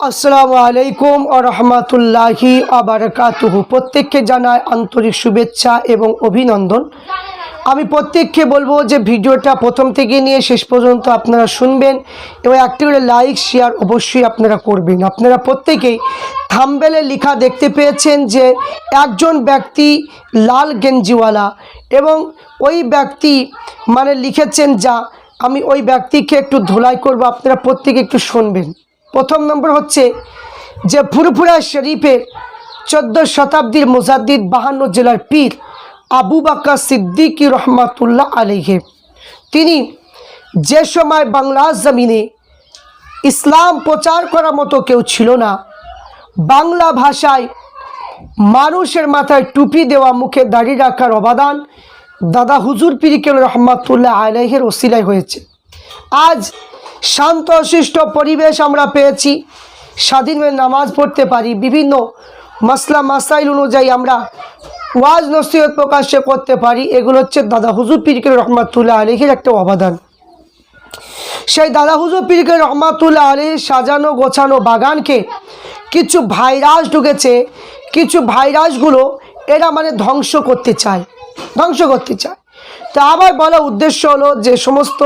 আসসালামু আলাইকুম ও রহমতুল্লাহি আবরকাতুহু প্রত্যেককে জানায় আন্তরিক শুভেচ্ছা এবং অভিনন্দন। আমি প্রত্যেককে বলব যে ভিডিওটা প্রথম থেকে নিয়ে শেষ পর্যন্ত আপনারা শুনবেন এবং একটি করে লাইক, শেয়ার অবশ্যই আপনারা করবেন। আপনারা প্রত্যেকেই থাম্বেলে লেখা দেখতে পেয়েছেন যে একজন ব্যক্তি লাল গেঞ্জিওয়ালা এবং ওই ব্যক্তি মানে লিখেছেন যা। আমি ওই ব্যক্তিকে একটু ধুলাই করব, আপনারা প্রত্যেকে একটু শুনবেন। প্রথম নম্বর হচ্ছে যে ফুরফুরা শরীফের চোদ্দ শতাব্দীর মুজাদ্দিদ বাহান্ন জেলার পীর আবু বাক্কা সিদ্দিকী রহমাতুল্লাহ আলিহে তিনি যে সময় বাংলা জমিনে ইসলাম প্রচার করার মতো কেউ ছিল না, বাংলা ভাষায় মানুষের মাথায় টুপি দেওয়া, মুখে দাড়ি রাখার অবদান দাদা হুজুর পিরিকেল রহমাতুল্লাহ আলাইহের ওসিলায় হয়েছে। আজ শান্ত শিষ্ট পরিবেশ আমরা পেয়েছি। স্বাধীনভাবে নামাজ পড়তে পারি, বিভিন্ন মাসলা, মাসাইল অনুযায়ী আমরা ওয়াজ, নসিহত প্রকাশ্যে করতে পারি। এগুলো হচ্ছে দাদা হুজুর পিরিকেল রহমাতুল্লাহ আলহের একটা অবদান। সেই দাদা হুজুর পিরিকেল রহমাতুল্লাহ আলী সাজানো, গোছানো বাগানকে কিছু ভাইরাস ঢুকেছে। কিছু ভাইরাসগুলো এরা মানে ধ্বংস করতে চায়, ধ্বংস করতে চায়। তা আমার বলা উদ্দেশ্য হলো যে সমস্ত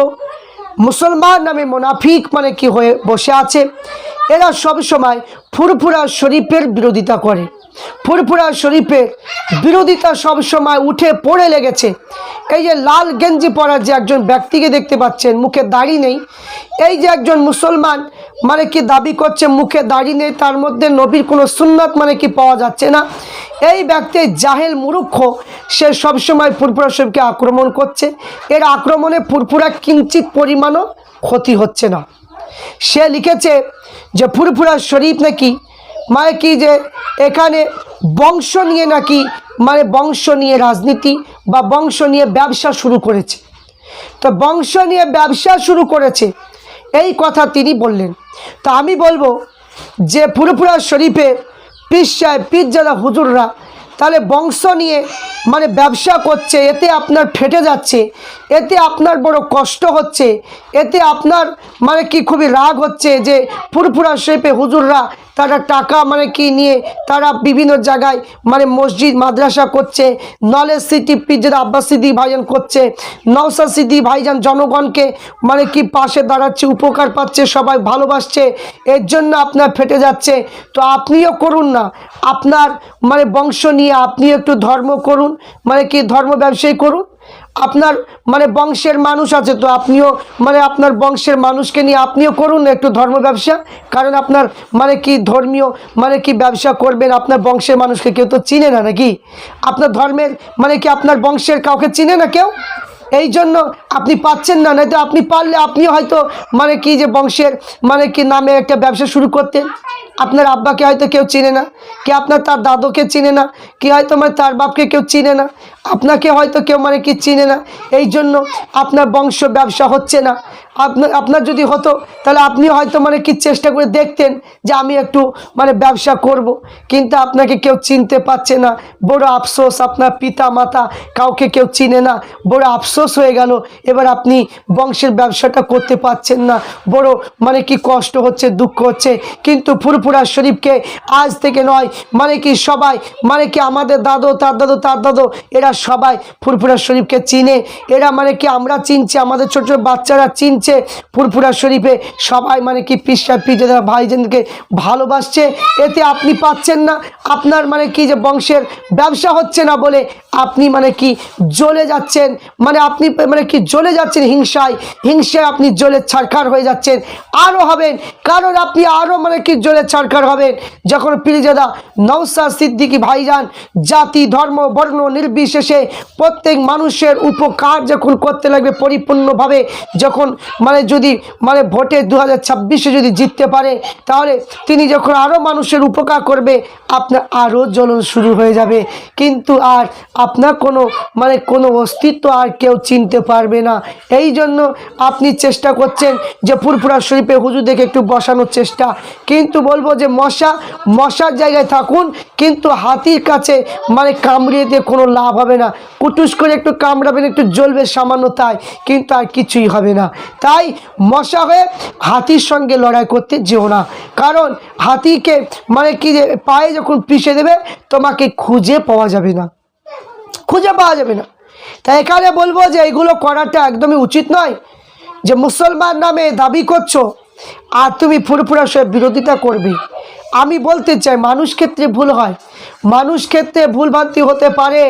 মুসলমান নামে মোনাফিক মানে কি হয়ে বসে আছে? এরা সব সময় ফুরফুরা শরীফের বিরোধিতা করে। ফুরফুরা শরীফের বিরোধিতা সব সময় উঠে পড়ে লেগেছে। এই যে লাল গেঞ্জি পরা যে একজন ব্যক্তিকে দেখতে পাচ্ছেন, মুখে দাড়ি নেই। এই যে একজন মুসলমান মানে কি দাবি করছে, মুখে দাড়ি নেই, তার মধ্যে নবীর কোনো সুন্নাত মানে কি পাওয়া যাচ্ছে না? এই ব্যক্তি জাহেল মুরুক্ষ, সে সবসময় ফুরফুরা শরীফকে আক্রমণ করছে। এর আক্রমণে ফুরফুরা কিঞ্চিত পরিমাণও ক্ষতি হচ্ছে না। সে লিখেছে যে ফুরফুরা শরীফ নাকি মানে কি যে এখানে বংশ নিয়ে নাকি মানে বংশ নিয়ে রাজনীতি বা বংশ নিয়ে ব্যবসা শুরু করেছে। তো বংশ নিয়ে ব্যবসা শুরু করেছে, এই কথা তিনি বললেন। তো আমি বলব যে পুরোপুরা শরীফে পীর সাহেব যারা হুজুররা তাহলে বংশ নিয়ে মানে ব্যবসা করছে, এতে আপনার ফেটে যাচ্ছে, এতে আপনার বড় কষ্ট হচ্ছে, এতে আপনার মানে কি খুবই রাগ হচ্ছে যে ফুরফুরা শেপে হুজুররা তারা টাকা মানে কি নিয়ে তারা বিভিন্ন জায়গায় মানে মসজিদ, মাদ্রাসা করছে, নলেজ সিটি পিজের আব্বাস সিদ্দি ভাইজান করছে নওসা সিদ্দি ভাইজান জনগণকে মানে কি পাশে দাঁড়াচ্ছে, উপকার পাচ্ছে, সবাই ভালোবাসছে, এর জন্য আপনার ফেটে যাচ্ছে। তো আপনিও করুন না, আপনার মানে বংশ নিয়ে আপনি একটু ধর্ম করুন মানে কি ধর্ম ব্যবসায়ী করুন? আপনার মানে বংশের মানুষ আছে তো আপনিও মানে আপনার বংশের মানুষকে নিয়ে আপনিও করুন একটু ধর্ম ব্যবসা। কারণ আপনার মানে কি ধর্মীয় মানে কি ব্যবসা করবেন আপনার বংশের মানুষকে কেউ তো চিনে না নাকি? আপনার ধর্মের মানে কি আপনার বংশের কাউকে চিনে না কেউ? এই জন্য আপনি পাচ্ছেন না, নয়তো আপনি পারলে আপনি হয়তো মানে কি যে বংশের মানে কি নামে একটা ব্যবসা শুরু করতেন। আপনার আব্বাকে হয়তো কেউ চিনে না, কি আপনার তার দাদুকে চিনে না, কি হয়তো মানে তার বাপকে কেউ চিনে না আপনাকে হয়তো কেউ মানে কি চিনে না। এই জন্য আপনার বংশ ব্যবসা হচ্ছে না। আপনার আপনার যদি হতো, তাহলে আপনি হয়তো মানে কি চেষ্টা করে দেখতেন যে আমি একটু মানে ব্যবসা করব। কিন্তু আপনাকে কেউ চিনতে পারছে না। বড় আফসোস, আপনার পিতা মাতা কাউকে কেউ চিনে না। বড় আফসোস হয়ে গেল, এবার আপনি বংশের ব্যবসাটা করতে পারছেন না। বড় মানে কি কষ্ট হচ্ছে, দুঃখ হচ্ছে। কিন্তু ফুরফুরা শরীফকে আজ থেকে নয় মানে কি সবাই মানে কি আমাদের দাদু, তার দাদু তার দাদু, এরা সবাই ফুরফুরা শরীফকে চিনে। এরা মানে কি আমরা চিনছি, আমাদের ছোট ছোট বাচ্চারা চিনছে। ফুরফুরা শরীফে সবাই মানে কি পিসা পিজেরা ভাইজানকে ভালোবাসছে। এতে আপনি পাচ্ছেন না। আপনার মানে কি যে বংশের ব্যবসা হচ্ছে না বলে আপনি মানে কি জ্বলে যাচ্ছেন। মানে আপনি মানে কি জ্বলে যাচ্ছেন হিংসায়। হিংসায় আপনি জ্বলে ছাড়খার হয়ে যাচ্ছেন। আরও হবেন। কারণ আপনি আরও মানে কি জ্বলে ছাড়খার হবেন। যখন পিরিজাদা নৌসা সিদ্দিকি ভাইজান জাতি, ধর্ম, বর্ণ, নির্বিশেষে প্রত্যেক মানুষের উপকার যখন করতে লাগবে পরিপূর্ণভাবে, যখন মানে যদি মানে ভোটে দু হাজার যদি জিততে পারে, তাহলে তিনি যখন আরও মানুষের উপকার করবে, আপনার আরও জ্বলন শুরু হয়ে যাবে। কিন্তু আর আপনার কোনো মানে কোনো অস্তিত্ব আর কেউ চিনতে পারবে না। এই জন্য আপনি চেষ্টা করছেন যে ফুরফুরা শরীফে হুজুর দেখে একটু বসানোর চেষ্টা। কিন্তু বলব যে মশা, মশার জায়গায় থাকুন, কিন্তু হাতির কাছে মানে কামড়িয়ে দিয়ে কোনো লাভ হবে হবে না। কুটুস করে একটু কামড়াবেন, একটু জ্বলবে সামান্য তাই, কিন্তু আর কিছুই হবে না। তাই মশা হয়ে হাতির সঙ্গে লড়াই করতে যেও না। কারণ হাতিকে মানে কি যে পায়ে যখন পিষে দেবে, তোমাকে খুঁজে পাওয়া যাবে না। খুঁজে পাওয়া যাবে না। তাই এখানে বলব যে এইগুলো করাটা একদমই উচিত নয় যে মুসলমান নামে দাবি করছ, আর তুমি ফুরফুরা সে বিরোধিতা করবে। আমি বলতে চাই, মানুষ ক্ষেত্রে ভুল হয়। মানুষ ক্ষেত্রে ভুলভ্রান্তি হতে পারে।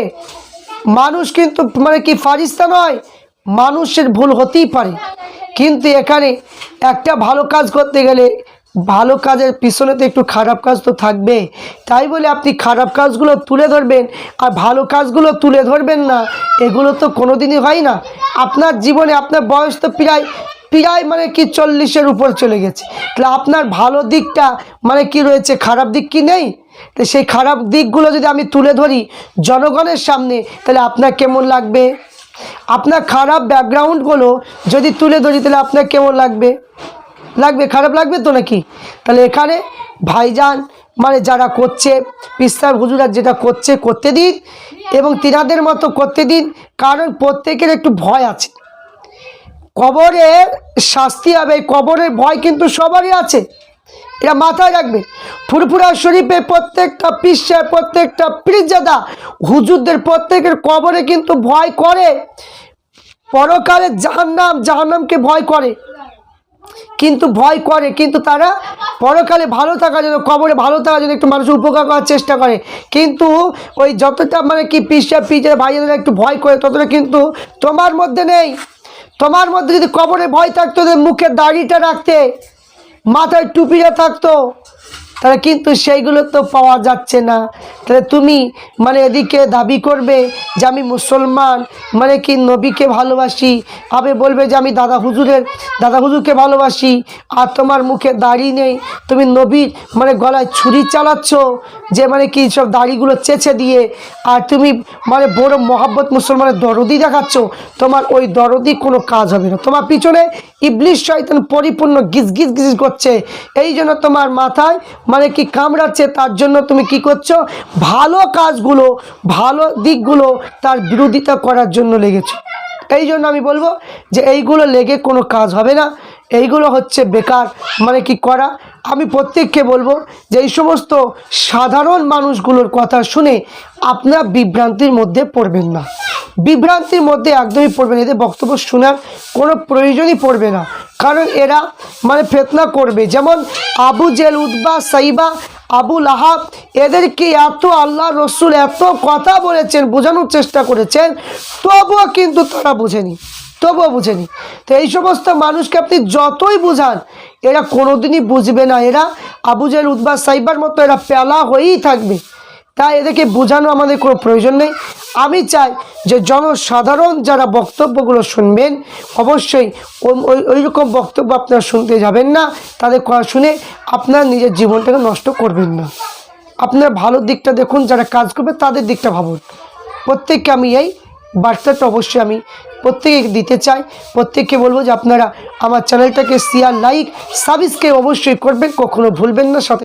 মানুষ কিন্তু মানে কি ফারিস্তা নয়, মানুষের ভুল হতেই পারে। কিন্তু এখানে একটা ভালো কাজ করতে গেলে ভালো কাজের পিছনে তো একটু খারাপ কাজ তো থাকবে। তাই বলে আপনি খারাপ কাজগুলো তুলে ধরবেন আর ভালো কাজগুলো তুলে ধরবেন না, এগুলো তো কোনো দিনই হয় না। আপনার জীবনে আপনার বয়স তো প্রায় প্রায় মানে কি চল্লিশের উপর চলে গেছে। তাহলে আপনার ভালো দিকটা মানে কি রয়েছে, খারাপ দিক কি নেই? তো সেই খারাপ দিকগুলো যদি আমি তুলে ধরি জনগণের সামনে, তাহলে আপনার কেমন লাগবে? আপনার খারাপ ব্যাকগ্রাউন্ডগুলো যদি তুলে ধরি, তাহলে আপনার কেমন লাগবে? লাগবে? খারাপ লাগবে তো নাকি? তাহলে এখানে ভাইজান মানে যারা করছে, পিস্তার হুজুরা যেটা করছে, করতে দিন এবং তিনাদের মতো করতে দিন, কারণ প্রত্যেকের একটু ভয় আছে। কবরের শাস্তি হবে কবরের ভয় কিন্তু সবারই আছে। এটা মাথায় রাখবে। ফুরফুরা শরীফে প্রত্যেকটা পিসে প্রত্যেকটা পিরজাদা হুজুরদের প্রত্যেকের কবরে কিন্তু ভয় করে। পরকালে জাহান্নাম, জাহান্নামকে ভয় করে। কিন্তু ভয় করে, কিন্তু তারা পরকালে ভালো থাকার জন্য, কবরে ভালো থাকার জন্য একটু মানুষের উপকার করার চেষ্টা করে। কিন্তু ওই যতটা মানে কি পিসা পিসের ভাইয়েরা একটু ভয় করে, ততটা কিন্তু তোমার মধ্যে নেই। তোমার মধ্যে যদি কবরে ভয় থাকতো মুখে দাড়িটা রাখতে। মাথায় টুপিটা থাকতো। তাহলে কিন্তু সেইগুলো তো পাওয়া যাচ্ছে না। তাহলে তুমি মানে এদিকে দাবি করবে যে আমি মুসলমান মানে কি নবীকে ভালোবাসি? আবে বলবে যে আমি দাদা হুজুরের, দাদা হুজুরকে ভালোবাসি। আর তোমার মুখে দাড়ি নেই। তুমি নবীর মানে গলায় ছুরি চালাচ্ছ যে মানে কি সব দাড়িগুলো চেঁচে দিয়ে। আর তুমি মানে বড় মহাব্বত মুসলমানের দরদি দেখাচ্ছ। তোমার ওই দরদি কোনো কাজ হবে না। তোমার পিছনে ইবলিশ শয়তান পরিপূর্ণ গিজ গিজ গিজ করছে। এই জন্য তোমার মাথায় মানে কি কামড়াচ্ছে, তার জন্য তুমি কি করছ? ভালো কাজগুলো, ভালো দিকগুলো তার বিরোধিতা করার জন্য লেগেছো। এই জন্য আমি বলব যে এইগুলো লেগে কোনো কাজ হবে না। এইগুলো হচ্ছে বেকার মানে কি করা। আমি প্রত্যেককে বলব যে এই সমস্ত সাধারণ মানুষগুলোর কথা শুনে আপনার বিভ্রান্তির মধ্যে পড়বেন না। বিভ্রান্তির মধ্যে একদমই পড়বেন এদের বক্তব্য শোনার কোনো প্রয়োজনই পড়বে না। কারণ এরা মানে ফেতনা করবে। যেমন আবু জেল উদ্বা সাইবা আবুল আহাব এদেরকে এত আল্লাহ রসুল এত কথা বলেছেন, বোঝানোর চেষ্টা করেছেন, তবুও কিন্তু তারা বুঝেনি। তবুও বুঝেনি। তো এই সমস্ত মানুষকে আপনি যতই বুঝান, এরা কোনোদিনই বুঝবে না। এরা আবু জেল উদ্বা সাইবার মতো এরা পেলা হয়েই থাকবে। তাই এদেরকে বোঝানো আমাদের কোনো প্রয়োজন নেই। আমি চাই যে জনসাধারণ যারা বক্তব্যগুলো শুনবেন, অবশ্যই ওই- রকম বক্তব্য আপনারা শুনতে যাবেন না। তাদের কথা শুনে আপনার নিজের জীবনটাকে নষ্ট করবেন না। আপনার ভালো দিকটা দেখুন, যারা কাজ করবে তাদের দিকটা ভাবুন। প্রত্যেককে আমি এই বার্তাটা অবশ্যই আমি প্রত্যেকে দিতে চাই। প্রত্যেককে বলব যে আপনারা আমার চ্যানেলটাকে শেয়ার লাইক সাবস্ক্রাইব অবশ্যই করবেন, কখনো ভুলবেন না। সাথে